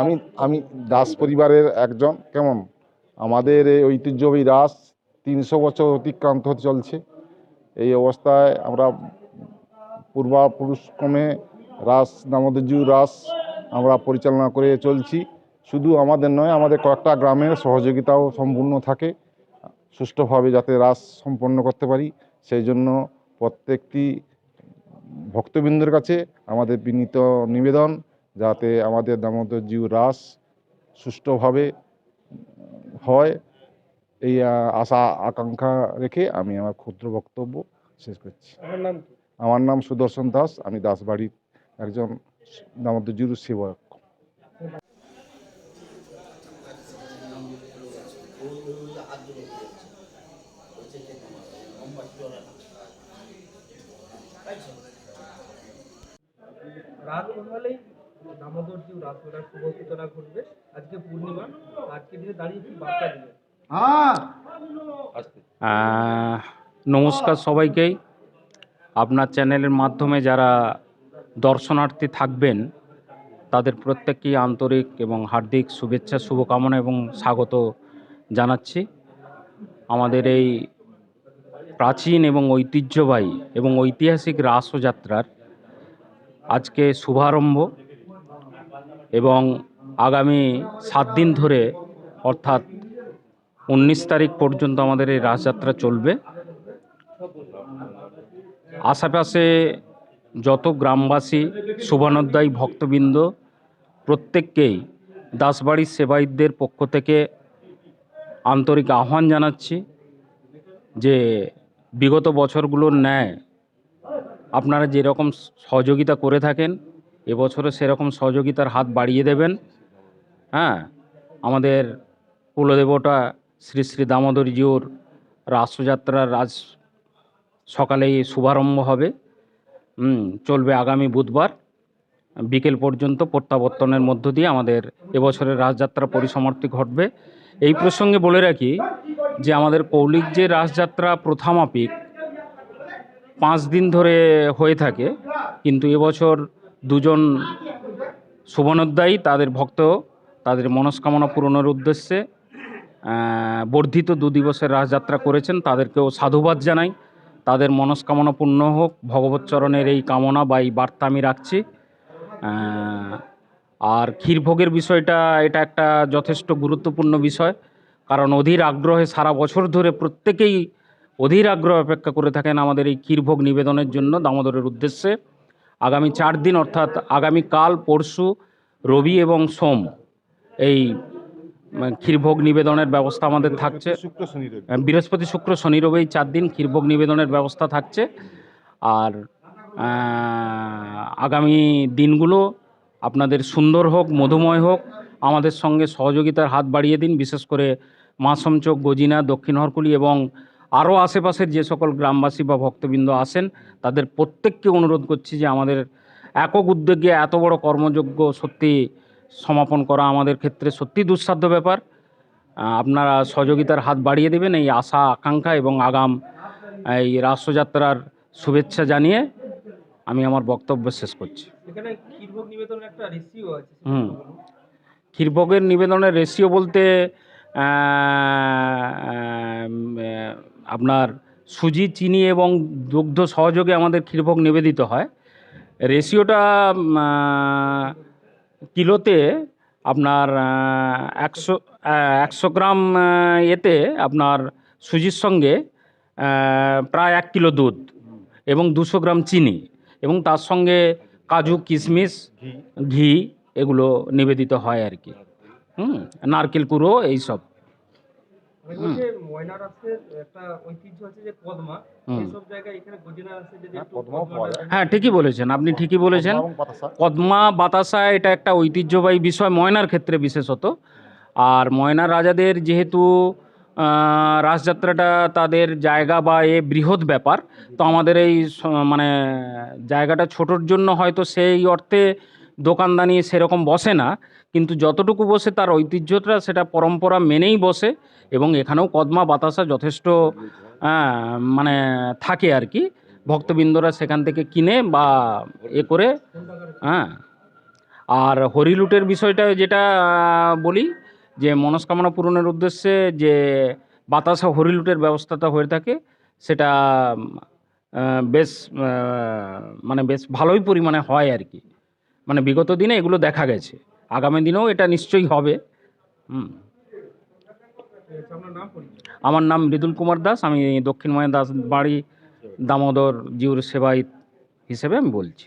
আমি আমি দাস পরিবারের একজন, কেমন? আমাদের এই ঐতিহ্যবাহী রাস তিনশো বছর অতিক্রান্ত হতে চলছে। এই অবস্থায় আমরা পূর্বাপুরুষক্রমে রাস দামোদরজিউ রাস আমরা পরিচালনা করে চলছি। শুধু আমাদের নয়, আমাদের কয়েকটা গ্রামের সহযোগিতাও সম্পূর্ণ থাকে। সুষ্ঠুভাবে যাতে রাস সম্পন্ন করতে পারি, সেই জন্য প্রত্যেকটি ভক্তবৃন্দের কাছে আমাদের বিনীত নিবেদন। যাতে আমাদের দামোদরজিউ রাস সুষ্ঠুভাবে হয়। এই আশা আকাঙ্ক্ষা রেখে আমি আমার ক্ষুদ্র বক্তব্য শেষ করছি। আমার নাম আমার নাম সুদর্শন দাস। আমি দাসবাড়ির একজন দামোদরজিউর সেবক। রাত হলেই দামোদরজিউ রাসমেলার শুভ সূচনা ঘটবে। আজকে পূর্ণিমা আজকে দিনে দাঁড়িয়ে কি বার্তা দিবে নমস্কার সবাইকেই আপনার চ্যানেলের মাধ্যমে যারা দর্শনার্থী থাকবেন তাদের প্রত্যেককেই আন্তরিক এবং হার্দিক শুভেচ্ছা শুভকামনা এবং স্বাগত জানাচ্ছি। আমাদের এই প্রাচীন এবং ঐতিহ্যবাহী এবং ঐতিহাসিক রাসযাত্রার আজকে শুভারম্ভ। এবং আগামী সাত দিন ধরে, অর্থাৎ উনিশ তারিখ পর্যন্ত আমাদের এই রাসযাত্রা চলবে। আশেপাশে যত গ্রামবাসী শুভানোদ্দায়ী ভক্তবৃন্দ, প্রত্যেককেই দাসবাড়ির সেবায়িতদের পক্ষ থেকে আন্তরিক আহ্বান জানাচ্ছি যে বিগত বছরগুলোর ন্যায় আপনারা যেরকম সহযোগিতা করে থাকেন এবছরও সেরকম সহযোগিতার হাত বাড়িয়ে দেবেন। হ্যাঁ আমাদের কুলদেবতা শ্রী শ্রী দামোদরজিউর রাসযাত্রার আজ সকালেই শুভারম্ভ হবে। চলবে আগামী বুধবার। বিকেল পর্যন্ত প্রত্যাবর্তনের মধ্য দিয়ে আমাদের এবছরের রাসযাত্রা পরিসমাপ্তি ঘটবে। এই প্রসঙ্গে বলে রাখি যে আমাদের কৌলিক যে রাসযাত্রা প্রথামাপিক পাঁচ দিন ধরে হয়ে থাকে, কিন্তু এবছর দুজন শুভনোদ্দায়ী তাদের ভক্ত, তাদের মনস্কামনা পূরণের উদ্দেশ্যে বর্ধিত দু দিবসের রাসযাত্রা করেছেন। তাদেরকেও সাধুবাদ জানাই। তাদের মনস্কামনা পূর্ণ হোক। ভগবত চরণের এই কামনা বা এই বার্তা আমি রাখছি। আর ক্ষীরভোগের বিষয়টা, এটা একটা যথেষ্ট গুরুত্বপূর্ণ বিষয়। কারণ অধীর আগ্রহে সারা বছর ধরে প্রত্যেকেই অধীর আগ্রহ অপেক্ষা করে থাকেন আমাদের এই ক্ষীরভোগ নিবেদনের জন্য দামোদরের উদ্দেশ্যে। আগামী চার দিন অর্থাৎ আগামী কাল পরশু রবি এবং সোম এই ক্ষীরভোগ নিবেদনের ব্যবস্থা আমাদের থাকছে। বৃহস্পতি শুক্র শনি রবি চার দিন ক্ষীরভোগ নিবেদনের ব্যবস্থা থাকছে। আর আগামী দিনগুলো আপনাদের সুন্দর হোক মধুময় হোক আমাদের সঙ্গে সহযোগিতার হাত বাড়িয়ে দিন। বিশেষ করে মাসমচোক গজিনা দক্ষিণ হরকুলি এবং আরও আশেপাশের যে সকল গ্রামবাসী বা ভক্তবৃন্দ আসেন তাদের প্রত্যেককে অনুরোধ করছি যে আমাদের একক উদ্যোগে এত বড় কর্মযোগ্য সত্যি সমাপন করা আমাদের ক্ষেত্রে সত্যি দুঃসাধ্য ব্যাপার। আপনারা সহযোগিতার হাত বাড়িয়ে দেবেন এই আশা আকাঙ্ক্ষা এবং আগাম এই রাষ্ট্রযাত্রার শুভেচ্ছা জানিয়ে আমি আমার বক্তব্য শেষ করছি। হুম। ক্ষীরভোগের নিবেদনের রেশিও বলতে আপনার সুজি চিনি এবং দুগ্ধ সহযোগে আমাদের ক্ষীরভোগ নিবেদিত হয়। রেশিওটা কিলোতে আপনার একশো একশো গ্রাম এতে আপনার সুজির সঙ্গে প্রায় এক কিলো দুধ এবং দুশো গ্রাম চিনি এবং তার সঙ্গে কাজু কিশমিশ ঘি এগুলো নিবেদিত হয় আর কি। হুম নারকেল কুড়ো এইসব। হ্যাঁ। হ্যাঁ ঠিকই বলেছেন আপনি ঠিকই বলেছেন। পদ্মা বাতাসা। এটা একটা ঐতিহ্যবাহী বিষয় ময়নার ক্ষেত্রে বিশেষত। আর ময়নার রাজাদের যেহেতু রাসযাত্রাটা তাদের জায়গা বা এ বৃহৎ ব্যাপার তো আমাদের এই মানে জায়গাটা ছোটোর জন্য হয়তো সেই অর্থে দোকানদানি সেরকম বসে না, কিন্তু যতটুকু বসে তার ঐতিহ্যটা সেটা পরম্পরা মেনেই বসে এবং এখানেও কদমা বাতাসা যথেষ্ট মানে থাকে আর কি। ভক্তবৃন্দরা সেখান থেকে কিনে বা এ করে হ্যাঁ আর হরিলুটের বিষয়টা যেটা বলি, যে মনস্কামনা পূরণের উদ্দেশ্যে যে বাতাসা হরিলুটের ব্যবস্থাটা হয়ে থাকে, সেটা বেশ মানে বেশ ভালোই পরিমাণে হয় আর কি। মানে বিগত দিনে এগুলো দেখা গেছে। আগামী দিনেও এটা নিশ্চয়ই হবে। আমার নাম মৃদুল কুমার দাস, আমি দক্ষিণময় দাস বাড়ি দামোদর জিউর সেবায়িত হিসেবে আমি বলছি।